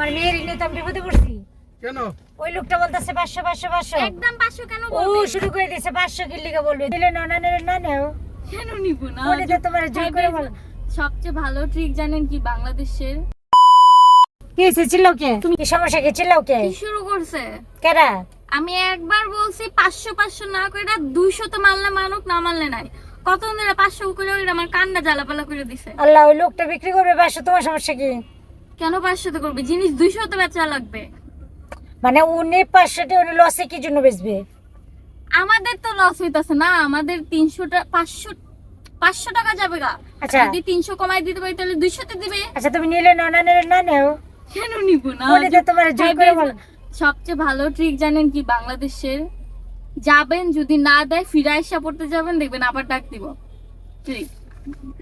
আমার মেয়ের নিয়ে তো আমি বিপদে পড়ছি। কেন? ওই লোকটা বলতেছে পাঁচশো পাঁচশো পাঁচশো। একদম পাঁচশো কেন ও শুরু করে দিয়েছে পাঁচশো কিল্লিকে বলবে? দিলে না নেও কেন নিব না? বলে তো তোমার জোর করে বলো। সবচেয়ে ভালো ট্রিক জানেন কি বাংলাদেশের? কি হয়েছে চিল্লাও কে? কি সমস্যা কি চিল্লাও কে? কি শুরু করছে? কেরা আমি একবার বলছি পাঁচশো পাঁচশো না করে দুইশো তো মারলে মানুক না মানলে নাই। কত ধরে পাঁচশো করে আমার কান্না জ্বালাপালা করে দিছে? আল্লাহ ওই লোকটা বিক্রি করবে পাঁচশো তোমার সমস্যা কি? কেন পাঁচশো তো করবে? জিনিস দুইশো তো বেচা লাগবে। মানে উনি পাঁচশোটি উনি লসে কি জন্য বেচবে? আমাদের তো লস হইতাছে না আমাদের তিনশো টাকা পাঁচশো পাঁচশো টাকা যাবে গা। আচ্ছা। যদি তিনশো কমাই দিতে পারি তাহলে দুইশোতে দিবে। আচ্ছা তুমি নিলে না না নিলে না নেও। কেন নিব না? তোমার জোর করে বলো। সবচেয়ে ভালো ট্রিক জানেন কি বাংলাদেশের? যাবেন যদি না দেয় ফিরে আসা পড়তে যাবেন দেখবেন আবার ডাক দিব। ট্রিক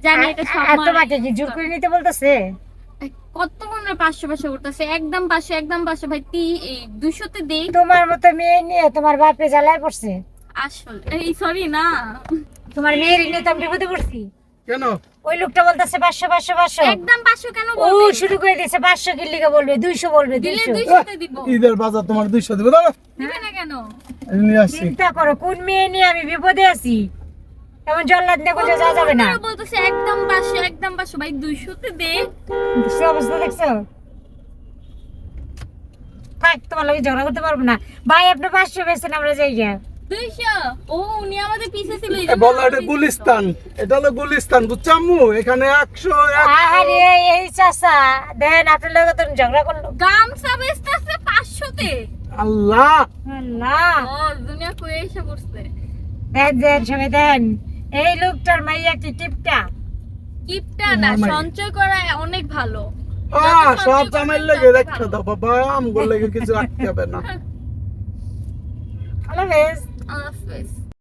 জানি এটা সব। তোমাকে কি জোর করে নিতে বলতেছে? কত মনে পাঁচশো পাঁচশো করতেছে একদম পাঁচশো একদম পাঁচশো ভাই তি এই দুশোতে দেই। তোমার মতো মেয়ে নিয়ে তোমার বাপে জ্বালায় পড়ছে। আসল। এই সরি না। তোমার মেয়ের নিয়ে তো আমি বিপদে পড়ছি। কেন? ওই লোকটা বলতেছে পাঁচশো পাঁচশো পাঁচশো। একদম পাঁচশো কেন ও শুরু করে দিয়েছে পাঁচশো কিল্লিকে বলবে দুইশো বলবে দিলে দুইশো। দিব। ঈদের বাজার তোমার দুইশো দেবে দাঁড়া না কেন? চিন্তা করো কোন মেয়ে নিয়ে আমি বিপদে আছি? এমন জল্লাদ নিয়ে কোথাও যাওয়া যাবে না। বলতেছে একদম পাঁচশো একদম পাঁচশো। ভাই দুইশোতে দে। সে অবস্থা দেখছ? থাক তোমার লগে ঝগড়া করতে পারব না। ভাই আপনি পাঁচশো বেছেন আমরা যাই গিয়া। দুইশো? ও উনি আমাদের পিছে ছিল এই এ জন্য বলো এটা আমাদের গুলিস্তান। এটা হলো গুলিস্তান বুঝছ আম্মু এখানে একশো একশো। আরে এই চাচা দেন আপনার লগে তো ঝগড়া করল গামছা বেচতেছে পাঁচশোতে। আল্লাহ! না ও দুনিয়া কয়ে এসে পড়ছে। দেন দেন সবাই দেন। এই লোকটার মাইয়া কি টিপটা? কিপটা না সঞ্চয় করা অনেক ভালো। যত সব সঞ্চয় লেগে তত রেখে ভালো। দাও বাবা আমগুলো লেগে কিছু রাখতে হবে না। আল্লাহ হাফেজ। আল্লাহ হাফেজ।